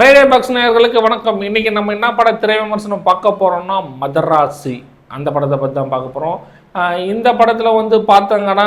Friday box நேயர்களுக்கு வணக்கம். இன்னைக்கு நம்ம என்ன பட திரை விமர்சனம் பார்க்க போறோம்னா மதராசி. அந்த படத்தை பற்றி தான் பார்க்க போகிறோம் இந்த படத்தில் வந்து பார்த்தாங்கன்னா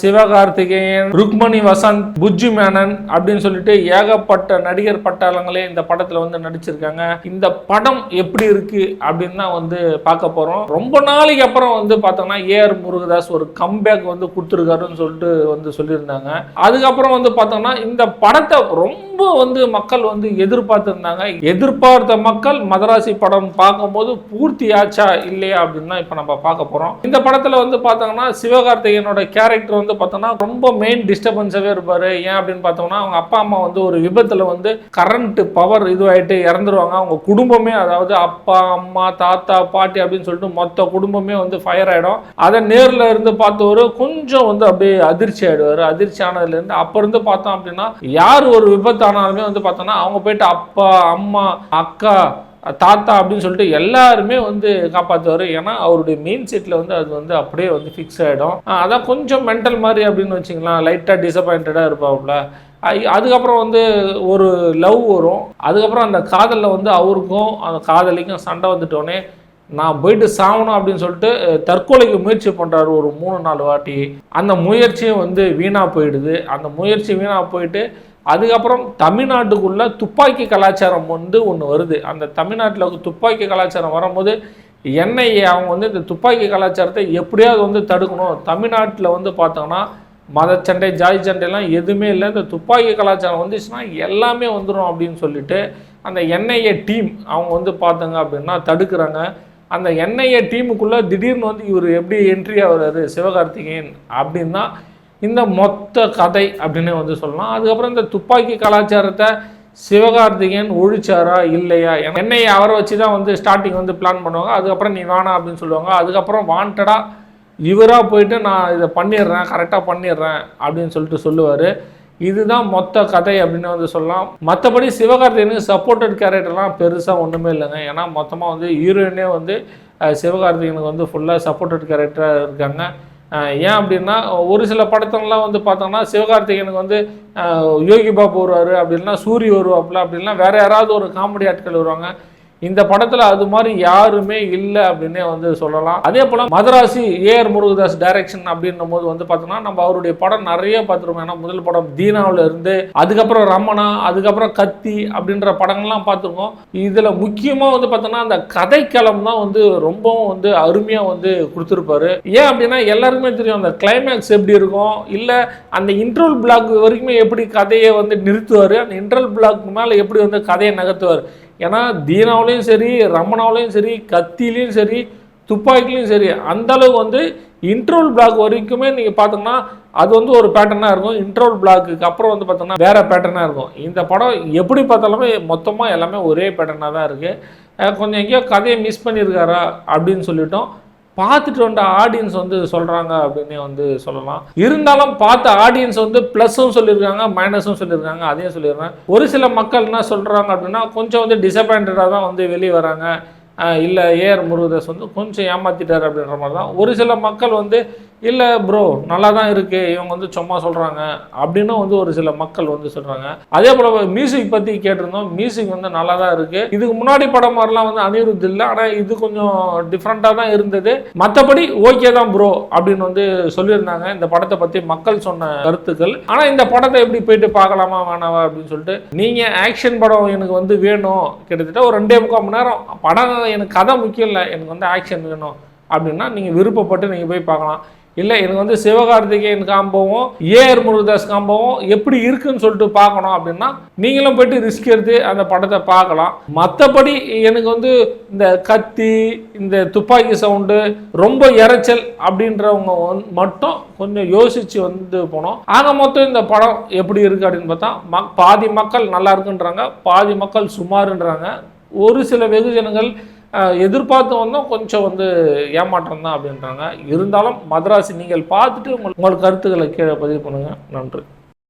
சிவகார்த்திகேயன் ருக்மணி வசந்த் புஜ்ஜு மேனன் அப்படின்னு சொல்லிட்டு ஏகப்பட்ட நடிகர் பட்டாளங்களே இந்த படத்தில் வந்து நடிச்சிருக்காங்க. இந்த படம் எப்படி இருக்கு அப்படின்னு தான் வந்து பார்க்க போகிறோம் ரொம்ப நாளைக்கு அப்புறம் வந்து பார்த்தோம்னா ஏஆர் முருகதாஸ் ஒரு கம்பேக் வந்து கொடுத்துருக்காருன்னு சொல்லிட்டு வந்து சொல்லியிருந்தாங்க. அதுக்கப்புறம் வந்து பார்த்தோம்னா இந்த படத்தை ரொம்ப ரொம்ப வந்து மக்கள் வந்து எதிர்பார்த்துருந்தாங்க. எதிர்பார்த்த மக்கள் மதராசி படம் பார்க்கும்போது பூர்த்தி ஆச்சா இல்லையா அப்படின்னு தான் இப்போ நம்ம பார்க்க போகிறோம் இந்த படத்தில் வந்து பார்த்தோம்னா சிவகார்த்திகேயனோட கேரக்டர் வந்து பார்த்தோம்னா ரொம்ப மெயின் டிஸ்டர்பன்ஸாகவே இருப்பார். ஏன் அப்படின்னு பார்த்தோம்னா அவங்க அப்பா அம்மா வந்து ஒரு விபத்தில் வந்து கரண்ட் பவர் இதுவாகிட்டு இறந்துருவாங்க. அவங்க குடும்பமே அதாவது அப்பா அம்மா தாத்தா பாட்டி அப்படின்னு சொல்லிட்டு மொத்த குடும்பமே வந்து ஃபயர் ஆகிடும் அதை நேரில் இருந்து பார்த்தவர் கொஞ்சம் வந்து அப்படியே அதிர்ச்சி ஆயிடுவார். அதிர்ச்சி ஆனதுலேருந்து அப்போ இருந்து பார்த்தோம் அப்படின்னா யார் ஒரு விபத்து ஆனாலுமே வந்து பார்த்தோன்னா அவங்க போயிட்டு அப்பா அம்மா அக்கா தாத்தா அப்படின்னு சொல்லிட்டு எல்லாருமே வந்து காப்பாற்றுவார் ஏன்னா அவருடைய மெயின் சீட்டில் வந்து அது வந்து அப்படியே வந்து ஃபிக்ஸ் ஆகிடும் அதான் கொஞ்சம் மென்டல் மாதிரி அப்படின்னு வச்சிங்களேன் லைட்டாக டிசப்பாயிண்டடாக இருப்பாப்புல. அதுக்கப்புறம் வந்து ஒரு லவ் வரும். அதுக்கப்புறம் அந்த காதலில் வந்து அவருக்கும் அந்த காதலிக்கும் சண்டை வந்துட்டோடனே நான் போயிட்டு சாகணும் அப்படின்னு சொல்லிட்டு தற்கொலைக்கு முயற்சி பண்ணுறாரு ஒரு மூணு நாலு வாட்டி. அந்த முயற்சியும் வந்து வீணாக போயிடுது. அந்த முயற்சி வீணாக போயிட்டு அதுக்கப்புறம் தமிழ்நாட்டுக்குள்ள துப்பாக்கி கலாச்சாரம் வந்து ஒன்று வருது. அந்த தமிழ்நாட்டில் துப்பாக்கி கலாச்சாரம் வரும்போது என்ஐஏ அவங்க வந்து இந்த துப்பாக்கி கலாச்சாரத்தை எப்படியாவது வந்து தடுக்கணும். தமிழ்நாட்டில் வந்து பார்த்தோம்னா மதச்சண்டை ஜாதி சண்டைலாம் எதுவுமே இல்லை. இந்த துப்பாக்கி கலாச்சாரம் வந்துச்சுன்னா எல்லாமே வந்துடும் அப்படின்னு சொல்லிட்டு அந்த என்ஐஏ டீம் அவங்க வந்து பார்த்தாங்க அப்படின்னா தடுக்கிறாங்க. அந்த என்ஐஏ டீமுக்குள்ளே திடீர்னு வந்து இவர் எப்படி என்ட்ரி ஆகிறாரு சிவகார்த்திகேயன் அப்படின்னா இந்த மொத்த கதை அப்படின்னு வந்து சொல்லலாம். அதுக்கப்புறம் இந்த துப்பாக்கி கலாச்சாரத்தை சிவகார்த்திகேயன் ஒழிச்சாரா இல்லையா? என்னை அவரை வச்சு தான் வந்து ஸ்டார்டிங் வந்து பிளான் பண்ணுவாங்க. அதுக்கப்புறம் நீ வேணாம் அப்படின்னு சொல்லுவாங்க. அதுக்கப்புறம் வாண்டடாக இவராக போயிட்டு நான் இதை பண்ணிடுறேன் கரெக்டாக பண்ணிடுறேன் அப்படின்னு சொல்லிட்டு சொல்லுவார். இதுதான் மொத்த கதை அப்படின்னு வந்து சொல்லலாம். மற்றபடி சிவகார்த்திகனுக்கு சப்போர்ட்டட் கேரக்டர்லாம் பெருசாக ஒன்றுமே இல்லைங்க. ஏன்னா மொத்தமாக வந்து ஹீரோயினே வந்து சிவகார்த்திகனுக்கு சிவகார்த்திகேயனுக்கு வந்து ஃபுல்லாக சப்போர்ட்டட் கேரக்டராக இருக்காங்க. ஏன் அப்படின்னா ஒரு சில படத்துலலாம் வந்து பார்த்தோம்னா சிவகார்த்திகேயனுக்கு வந்து யோகி பாபு வருவார் அப்படின்னா சூரி வருவாப்புல அப்படின்னா வேற யாராவது ஒரு காமெடி ஆட்கள் வருவாங்க. இந்த படத்துல அது மாதிரி யாருமே இல்லை அப்படின்னே வந்து சொல்லலாம். அதே போல மதராசி ஏஆர் முருகதாஸ் டைரக்ஷன் அப்படின்னும் போது வந்து பார்த்தோம்னா நம்ம அவருடைய படம் நிறைய பார்த்துருக்கோம் ஏன்னா முதல் படம் தீனாவில் இருந்து அதுக்கப்புறம் ரமணா அதுக்கப்புறம் கத்தி அப்படின்ற படங்கள்லாம் பார்த்துருக்கோம். இதில் முக்கியமாக வந்து பார்த்தோம்னா அந்த கதைக்களம் தான் வந்து ரொம்பவும் வந்து அருமையாக வந்து கொடுத்துருப்பாரு. ஏன் அப்படின்னா எல்லாருக்குமே தெரியும் அந்த கிளைமேக்ஸ் எப்படி இருக்கும் இல்லை அந்த இன்ட்ரோல் பிளாக் வரைக்குமே எப்படி கதையை வந்து நிறுத்துவார் அந்த இன்ட்ரோல் பிளாக் மேலே எப்படி வந்து கதையை நகர்த்துவார். ஏன்னா தீனாவிலையும் சரி ரமணாவிலையும் சரி கத்திலையும் சரி துப்பாக்கிலையும் சரி அந்தளவு வந்து இன்ட்ரோல் பிளாக் வரைக்குமே நீங்கள் பார்த்தோம்னா அது வந்து ஒரு பேட்டர்னாக இருக்கும். இன்ட்ரோல் பிளாக்குக்கு அப்புறம் வந்து பார்த்தோம்னா வேறு பேட்டர்னாக இருக்கும். இந்த படம் எப்படி பார்த்தாலுமே மொத்தமாக எல்லாமே ஒரே பேட்டர்னாக தான் இருக்குது கொஞ்சம் எங்கேயோ கதையை மிஸ் பண்ணியிருக்காரா அப்படின்னு சொல்லிட்டோம். பார்த்துட்டு வந்த ஆடியன்ஸ் வந்து சொல்கிறாங்க அப்படின்னு வந்து சொல்லலாம். இருந்தாலும் பார்த்த ஆடியன்ஸ் வந்து ப்ளஸ்ஸும் சொல்லியிருக்காங்க மைனஸும் சொல்லியிருக்காங்க அதையும் சொல்லிடுறேன். ஒரு சில மக்கள் என்ன சொல்கிறாங்க அப்படின்னா கொஞ்சம் வந்து டிசப்பாயின்டாக தான் வந்து வெளியே வராங்க. இல்லை ஏஆர் முருகதாஸ் வந்து கொஞ்சம் ஏமாத்திட்டார் அப்படின்ற மாதிரி தான். ஒரு சில மக்கள் வந்து இல்லை ப்ரோ நல்லா தான் இருக்குது இவங்க வந்து சும்மா சொல்கிறாங்க அப்படின்னு வந்து ஒரு சில மக்கள் வந்து சொல்கிறாங்க அதே போல் மியூசிக் பற்றி கேட்டிருந்தோம் மியூசிக் வந்து நல்லா தான் இருக்குது இதுக்கு முன்னாடி படம் மாதிரிலாம் வந்து அனிருத் இல்லை ஆனால் இது கொஞ்சம் டிஃப்ரெண்ட்டாக தான் இருந்தது. மற்றபடி ஓகே தான் ப்ரோ அப்படின்னு வந்து சொல்லியிருந்தாங்க. இந்த படத்தை பற்றி மக்கள் சொன்ன கருத்துக்கள். ஆனால் இந்த படத்தை எப்படி போயிட்டு பார்க்கலாமா வேணாவா அப்படின்னு சொல்லிட்டு நீங்கள் ஆக்ஷன் படம் எனக்கு வந்து வேணும். கிட்டத்தட்ட ஒரு ரெண்டே முக்கால் மணி நேரம். படம் எனக்கு கதை முக்கியம் இல்லை எனக்கு வந்து ஆக்ஷன் வேணும். அப்படின்னா நீங்கள் விருப்பப்பட்டு நீங்கள் போய் பார்க்கலாம். இல்லை எனக்கு வந்து சிவகார்த்திகேயன் காம்பவும் ஏஆர் முருகதாஸ் காம்பவும் எப்படி இருக்குன்னு சொல்லிட்டு பார்க்கணும் அப்படின்னா நீங்களும் போயிட்டு ரிஸ்க் எடுத்து அந்த படத்தை பார்க்கலாம். மற்றபடி எனக்கு வந்து இந்த கத்தி இந்த துப்பாக்கி சவுண்டு ரொம்ப இரைச்சல் அப்படின்றவங்க வந்து மட்டும் கொஞ்சம் யோசிச்சு வந்து போனோம் ஆக மொத்தம் இந்த படம் எப்படி இருக்கு அப்படின்னு பார்த்தா மக் பாதி மக்கள் நல்லா இருக்குன்றாங்க பாதி மக்கள் சுமாருன்றாங்க. ஒரு சில வெகுஜனங்கள் எதிர்பார்த்து வந்தோம் கொஞ்சம் வந்து ஏமாற்றம் தான் அப்படின்றாங்க. இருந்தாலும் மதராசி நீங்கள் பார்த்துட்டு உங்கள் உங்கள் கருத்துக்களை கீழே பதிவு பண்ணுங்கள் நன்றி.